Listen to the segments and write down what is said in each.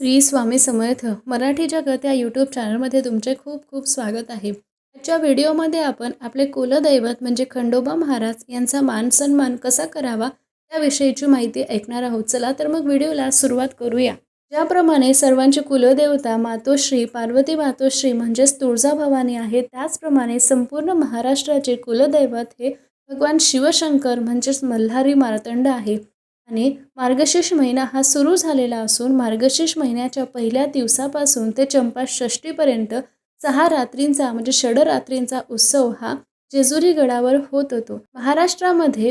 श्री स्वामी समर्थ मराठी जगत या यूट्यूब चॅनलमध्ये तुमचे खूप खूप स्वागत आहे. आजच्या व्हिडिओमध्ये आपण आपले कुलदैवत म्हणजे खंडोबा महाराज यांचा मान सन्मान कसा करावा याविषयीची माहिती ऐकणार आहोत. चला तर मग व्हिडिओला सुरुवात करूया. ज्याप्रमाणे सर्वांची कुलदेवता मातोश्री पार्वती मातोश्री म्हणजेच तुळजाभवानी आहे त्याचप्रमाणे संपूर्ण महाराष्ट्राचे कुलदैवत हे भगवान शिवशंकर म्हणजेच मल्हारी मार्तंड आहे आणि मार्गशीर्ष महिना हा सुरू झालेला असून मार्गशीर्ष महिन्याच्या पहिल्या दिवसापासून ते चंपा षष्टीपर्यंत सहा रात्रींचा म्हणजे षडरात्रींचा उत्सव हा जेजुरी गडावर होत होतो. महाराष्ट्रामध्ये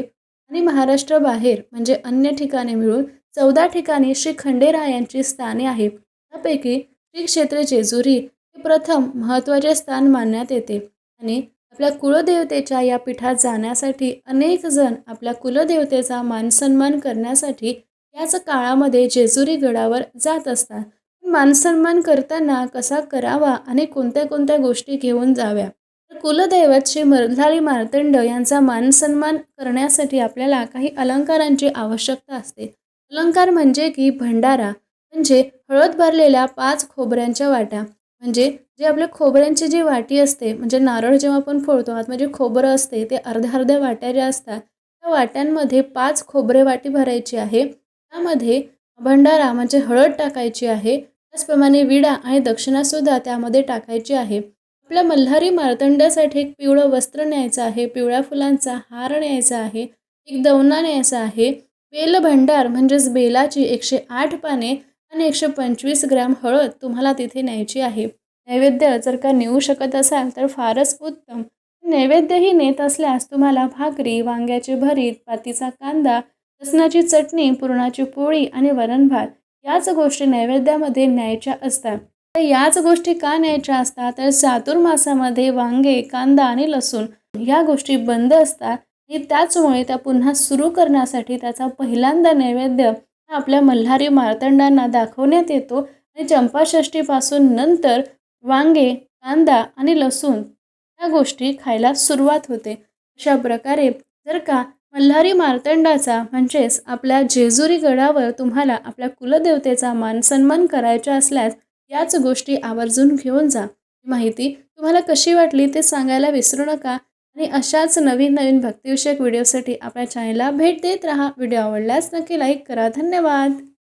आणि महाराष्ट्राबाहेर म्हणजे अन्य ठिकाणी मिळून चौदा ठिकाणी श्री खंडेरायांची स्थाने आहेत. त्यापैकी श्री क्षेत्र जेजुरी हे प्रथम महत्त्वाचे स्थान मानण्यात येते आणि आपल्या कुलदेवतेच्या या पीठात जाण्यासाठी अनेक जण आपल्या कुलदेवतेचा मानसन्मान करण्यासाठी याच काळामध्ये जेजुरी गडावर जात असतात. मानसन्मान करताना कसा करावा आणि कोणत्या कोणत्या गोष्टी घेऊन जाव्या? तर कुलदैवत श्री मल्हारी मार्तंड यांचा मानसन्मान करण्यासाठी आपल्याला काही अलंकारांची आवश्यकता असते. अलंकार म्हणजे की भंडारा म्हणजे हळद भरलेल्या पाच खोबऱ्यांच्या वाट्या म्हणजे जे आपल्या खोबऱ्यांची जी वाटी असते म्हणजे नारळ जेव्हा आपण फोडतो आतमध्ये खोबरं असते ते अर्ध्या अर्ध्या वाट्या ज्या असतात त्या वाट्यांमध्ये पाच खोबरे वाटी भरायची आहे. त्यामध्ये भंडारा म्हणजे हळद टाकायची आहे. त्याचप्रमाणे विडा आणि दक्षिणासुद्धा त्यामध्ये टाकायची आहे. आपल्या मल्हारी मार्तंड्यासाठी एक पिवळं वस्त्र न्यायचं आहे. पिवळ्या फुलांचा हार न्यायचा आहे. एक दवना न्यायचा आहे. बेल भंडार म्हणजेच बेलाची एकशे आठ पाने आणि एकशे पंचवीस ग्रॅम हळद तुम्हाला तिथे न्यायची आहे. नैवेद्य जर का नेऊ शकत असाल तर फारच उत्तम. नैवेद्यही नेत असल्यास तुम्हाला भाकरी वांग्याचे भरीत पातीचा कांदा लसणाची चटणी पुरणाची पोळी आणि वरण भात याच गोष्टी नैवेद्यामध्ये न्यायच्या असतात. तर याच गोष्टी का न्यायच्या असतात? तर चातुर्मासामध्ये वांगे कांदा आणि लसूण या गोष्टी बंद असतात. आणि त्याचमुळे त्या पुन्हा सुरू करण्यासाठी त्याचा पहिल्यांदा नैवेद्य आपल्या मल्हारी मार्तंडांना दाखवण्यात येतो. आणि चंपाषष्टीपासून नंतर वांगे कांदा आणि लसूण या गोष्टी खायला सुरुवात होते. अशा प्रकारे जर का मल्हारी मार्तंडाचा म्हणजेच आपल्या जेजुरी गडावर तुम्हाला आपल्या कुलदेवतेचा मानसन्मान करायचा असल्यास याच गोष्टी आवर्जून घेऊन जा. माहिती तुम्हाला कशी वाटली ते सांगायला विसरू नका. आणि अशाच नवीन नवीन भक्तिविषयक व्हिडिओसाठी आपल्या चॅनलला भेट देत राहा. व्हिडिओ आवडल्यास नक्की लाईक करा. धन्यवाद.